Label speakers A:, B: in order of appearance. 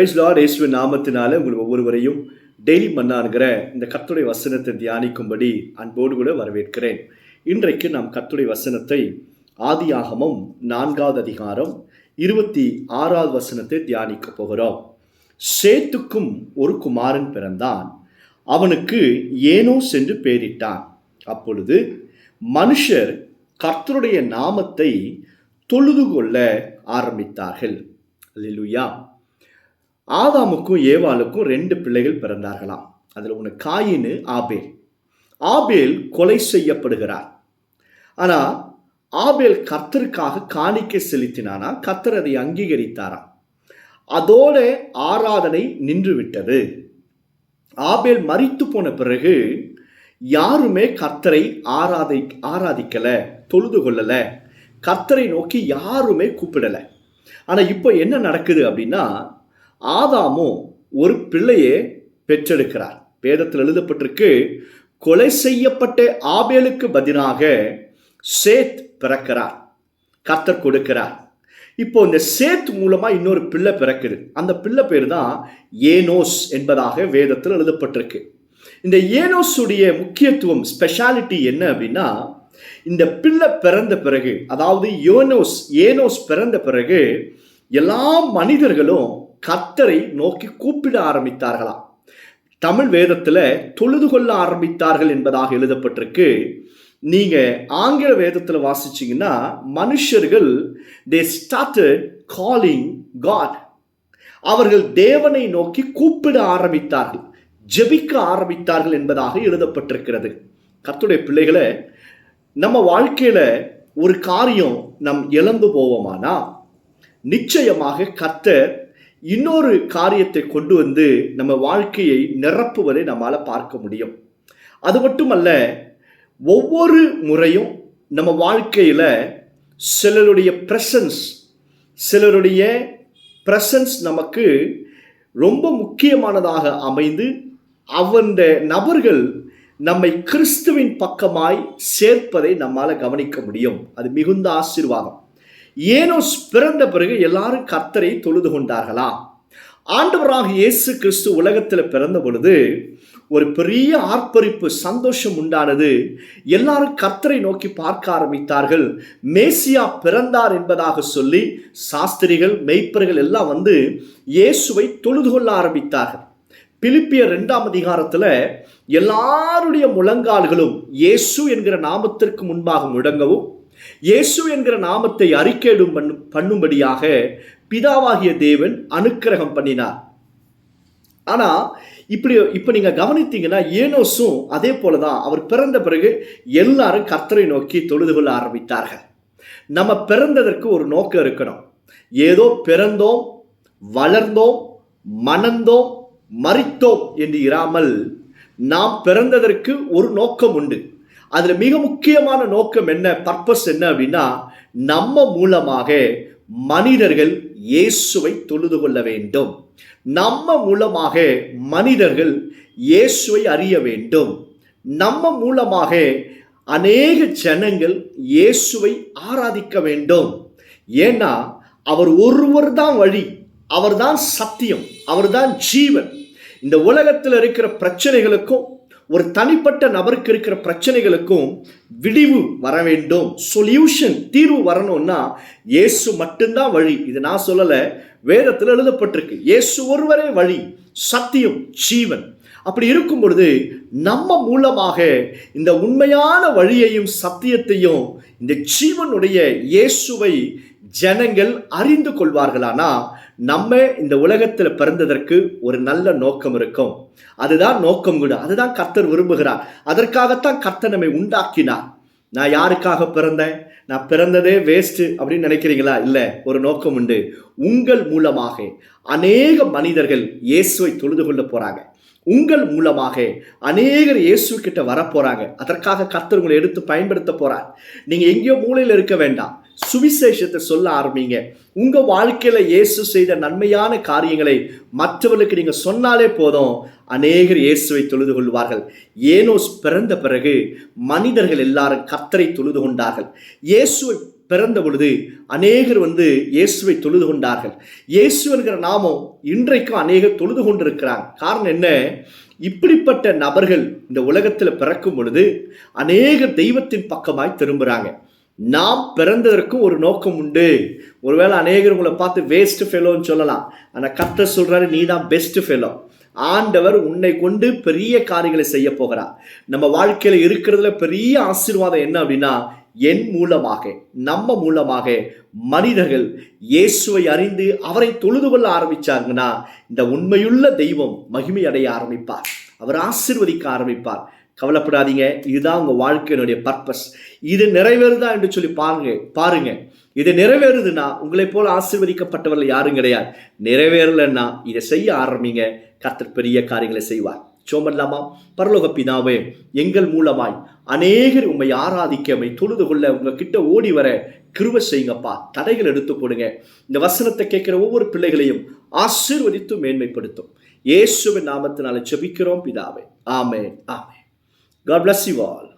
A: Price Lord இயேசுவின் நாமத்தினால உங்கள் ஒவ்வொருவரையும் டெய்லி மன்னாங்கிற இந்த கத்துடைய வசனத்தை தியானிக்கும்படி அன்போடு கூட வரவேற்கிறேன். இன்றைக்கு நாம் கத்துடைய வசனத்தை ஆதியாகமம் நான்காவது அதிகாரம் இருபத்தி ஆறாவது வசனத்தை தியானிக்க போகிறோம். சேத்துக்கும் ஒரு குமாரன் பிறந்தான். அவனுக்கு ஏனோ சென்று பேரிட்டான். அப்பொழுது மனுஷர் கர்த்தருடைய நாமத்தை தொழுது கொள்ள ஆரம்பித்தார்கள். அல்லேலூயா ஆதாமுக்கும் ஏவாளுக்கும் ரெண்டு பிள்ளைகள் பிறந்தார்களாம். அதில் ஒன்று காயின்னு ஆபேல். ஆபேல் கொலை செய்யப்படுகிறார். ஆனால் ஆபேல் கர்த்தருக்காக காணிக்கை செலுத்தினானா? கர்த்தர் அதை அங்கீகரித்தாராம். அதோட ஆராதனை நின்று விட்டது ஆபேல் மறித்து போன பிறகு யாருமே கர்த்தரை ஆராதை ஆராதிக்கலை தொழுது கொள்ளலை. கர்த்தரை நோக்கி யாருமே கூப்பிடலை. ஆனால் இப்போ என்ன நடக்குது அப்படின்னா ஆதாமும் ஒரு பிள்ளையே பெற்றெடுக்கிறார். வேதத்தில் எழுதப்பட்டிருக்கு கொலை செய்யப்பட்ட ஆபேலுக்கு பதிலாக சேத் பிறக்கிறார். கத்தர் கொடுக்கிறார். இப்போ இந்த சேத் மூலமா இன்னொரு பிள்ளை பிறக்குது. அந்த பிள்ளை பேர் தான் ஏனோஸ் என்பதாக வேதத்தில் எழுதப்பட்டிருக்கு. இந்த ஏனோஸுடைய முக்கியத்துவம் ஸ்பெஷாலிட்டி என்ன அப்படின்னா இந்த பிள்ளை பிறந்த பிறகு அதாவது யோனோஸ் ஏனோஸ் பிறந்த பிறகு எல்லா மனிதர்களும் கத்தரை நோக்கி கூப்பிட ஆரம்பித்தார்களாம் தமிழ் வேதத்தில் தொழுது கொள்ள ஆரம்பித்தார்கள் என்பதாக எழுதப்பட்டிருக்கு. நீங்க ஆங்கில வேதத்தில் வாசிச்சிங்கன்னா மனுஷர்கள் தே ஸ்டார்டட் காலிங் காட் அவர்கள் தேவனை நோக்கி கூப்பிட ஆரம்பித்தார்கள் ஜெபிக்க ஆரம்பித்தார்கள் என்பதாக எழுதப்பட்டிருக்கிறது. கத்துடைய பிள்ளைகளை நம்ம வாழ்க்கையில ஒரு காரியம் நம் இழந்து போவோமானா? நிச்சயமாக கத்தர் இன்னொரு காரியத்தை கொண்டு வந்து நம்ம வாழ்க்கையை நிரப்புவதை நம்மால் பார்க்க முடியும். அது மட்டுமல்ல ஒவ்வொரு முறையும் நம்ம வாழ்க்கையில் சிலருடைய ப்ரெசன்ஸ் சிலருடைய ப்ரெசன்ஸ் நமக்கு ரொம்ப முக்கியமானதாக அமைந்து அந்த நபர்கள் நம்மை கிறிஸ்துவின் பக்கமாய் சேர்ப்பதை நம்மால் கவனிக்க முடியும். அது மிகுந்த ஆசீர்வாதம். ஏனோ பிறந்த பிறகு எல்லாரும் கர்த்தரை தொழுது கொண்டார்களா? ஆண்டவராக இயேசு கிறிஸ்து உலகத்தில் பிறந்த பொழுது ஒரு பெரிய ஆர்ப்பரிப்பு சந்தோஷம் உண்டானது. எல்லாரும் கர்த்தரை நோக்கி பார்க்க ஆரம்பித்தார்கள். மேசியா பிறந்தார் என்பதாக சொல்லி சாஸ்திரிகள் மெய்ப்பர்கள் எல்லாம் வந்து இயேசுவை தொழுது கொள்ள ஆரம்பித்தார்கள். பிலிப்பிய ரெண்டாம் அதிகாரத்தில் எல்லாருடைய முழங்கால்களும் இயேசு என்கிற நாமத்திற்கு முன்பாக முழங்கவும் இயேசு என்கிற நாமத்தை அறிக்கையிடும் பண்ணு பண்ணும்படியாக பிதாவாகிய தேவன் அனுக்கிரகம் பண்ணினார். ஆனால் இப்படி இப்போ நீங்கள் கவனித்தீங்கன்னா ஏனோஸும் அதே போலதான் அவர் பிறந்த பிறகு எல்லாரும் கர்த்தரை நோக்கி தொழுது கொள்ள ஆரம்பித்தார்கள். நம்ம பிறந்ததற்கு ஒரு நோக்கம் இருக்கணும். ஏதோ பிறந்தோம் வளர்ந்தோம் மணந்தோம் மறித்தோம் என்று இராமல் நாம் பிறந்ததற்கு ஒரு நோக்கம் உண்டு. அதில் மிக முக்கியமான நோக்கம் என்ன பர்பஸ் என்ன அப்படின்னா நம்ம மூலமாக மனிதர்கள் இயேசுவை தொழுது கொள்ள வேண்டும். நம்ம மூலமாக மனிதர்கள் இயேசுவை அறிய வேண்டும். நம்ம மூலமாக அநேக ஜனங்கள் இயேசுவை ஆராதிக்க வேண்டும். ஏன்னா அவர் ஒருவர் தான் வழி அவர்தான் சத்தியம் அவர்தான் ஜீவன். இந்த உலகத்தில் இருக்கிற பிரச்சனைகளுக்கும் ஒரு தனிப்பட்ட நபருக்கு இருக்கிற பிரச்சனைகளுக்கும் விடிவு வர வேண்டும். சொல்யூஷன் தீர்வு வரணும்னா இயேசு மட்டும்தான் வழி. இது நான் சொல்லலை வேதத்தில் எழுதப்பட்டிருக்கு. இயேசு ஒருவரே வழி சத்தியம் ஜீவன். அப்படி இருக்கும் பொழுது நம்ம மூலமாக இந்த உண்மையான வழியையும் சத்தியத்தையும் இந்த ஜீவனுடைய இயேசுவை ஜனங்கள் அறிந்து கொள்வார்களானா? நம்ம இந்த உலகத்தில் பிறந்ததற்கு ஒரு நல்ல நோக்கம் இருக்கும். அதுதான் நோக்கம் கூட. அதுதான் கர்த்தர் விரும்புகிறார். அதற்காகத்தான் கர்த்தர் நம்மை உண்டாக்கினார். நான் யாருக்காக பிறந்தேன்? நான் பிறந்ததே வேஸ்ட்டு அப்படின்னு நினைக்கிறீங்களா? இல்லை ஒரு நோக்கம் உண்டு. உங்கள் மூலமாக அநேக மனிதர்கள் இயேசுவை தொழுது கொள்ள போறாங்க. உங்கள் மூலமாக அநேகர் இயேசு கிட்ட வரப்போறாங்க அதற்காக கர்த்தர் உங்களை எடுத்து பயன்படுத்த போறார். நீங்க எங்கேயோ மூலையில் இருக்க வேண்டாம். சுவிசேஷத்தை சொல்ல ஆரம்பிங்க. உங்க வாழ்க்கையில இயேசு செய்த நன்மையான காரியங்களை மற்றவர்களுக்கு நீங்க சொன்னாலே போதும். அநேகர் இயேசுவை தொழுது கொள்வார்கள். ஏனோஸ் பிறந்த பிறகு மனிதர்கள் எல்லாரும் கர்த்தரை தொழுது கொண்டார்கள். இயேசுவை பிறந்த பொழுது அநேகர் வந்து இயேசுவை தொழுது கொண்டார்கள். இயேசு என்கிற நாமம் இன்றைக்கும் அநேகர் தொழுது கொண்டிருக்கிறாங்க. காரணம் என்ன? இப்படிப்பட்ட நபர்கள் இந்த உலகத்தில் பிறக்கும் பொழுது அநேகர் தெய்வத்தின் பக்கமாய் திரும்புகிறாங்க நாம் பிறந்ததற்கும் ஒரு நோக்கம் உண்டு. ஒருவேளை அநேகர் உங்களை பார்த்து வேஸ்ட் ஃபெலோன்னு சொல்லலாம். ஆனால் கத்த சொல்கிறாரு நீ தான் பெஸ்ட் ஃபெலோ ஆண்டவர் உன்னை கொண்டு பெரிய காரியங்களை செய்ய போகிறார். நம்ம வாழ்க்கையில் இருக்கிறதுல பெரிய ஆசீர்வாதம் என்ன அப்படின்னா என் மூலமாக நம்ம மூலமாக மனிதர்கள் இயேசுவை அறிந்து அவரை தொழுது கொள்ள ஆரம்பிச்சாங்கன்னா இந்த உண்மையுள்ள தெய்வம் மகிமை அடைய ஆரம்பிப்பார். அவர் ஆசிர்வதிக்க ஆரம்பிப்பார். கவலைப்படாதீங்க. இதுதான் உங்கள் வாழ்க்கையினுடைய பர்பஸ் இது நிறைவேறுதா என்று சொல்லி பாருங்க பாருங்க. இது நிறைவேறுதுன்னா உங்களை போல ஆசீர்வதிக்கப்பட்டவர்கள் யாரும் கிடையாது. நிறைவேறலைன்னா இதை செய்ய ஆரம்பிங்க. கர்த்தர் பெரிய காரியங்களை செய்வார். சோமல்லாமா பரலோக பிதாவே எங்கள் மூலமாய் அநேகர் உண்மை ஆராதிக்க தொழுது கொள்ள உங்ககிட்ட ஓடி வர கிருவ செய்யுங்கப்பா. தடைகள் எடுத்து போடுங்க. இந்த வசனத்தை கேட்குற ஒவ்வொரு பிள்ளைகளையும் ஆசீர்வதித்து மேன்மைப்படுத்தும். இயேசுவின் நாமத்தினால செபிக்கிறோம் பிதாவே. ஆமே ஆமே God bless you all.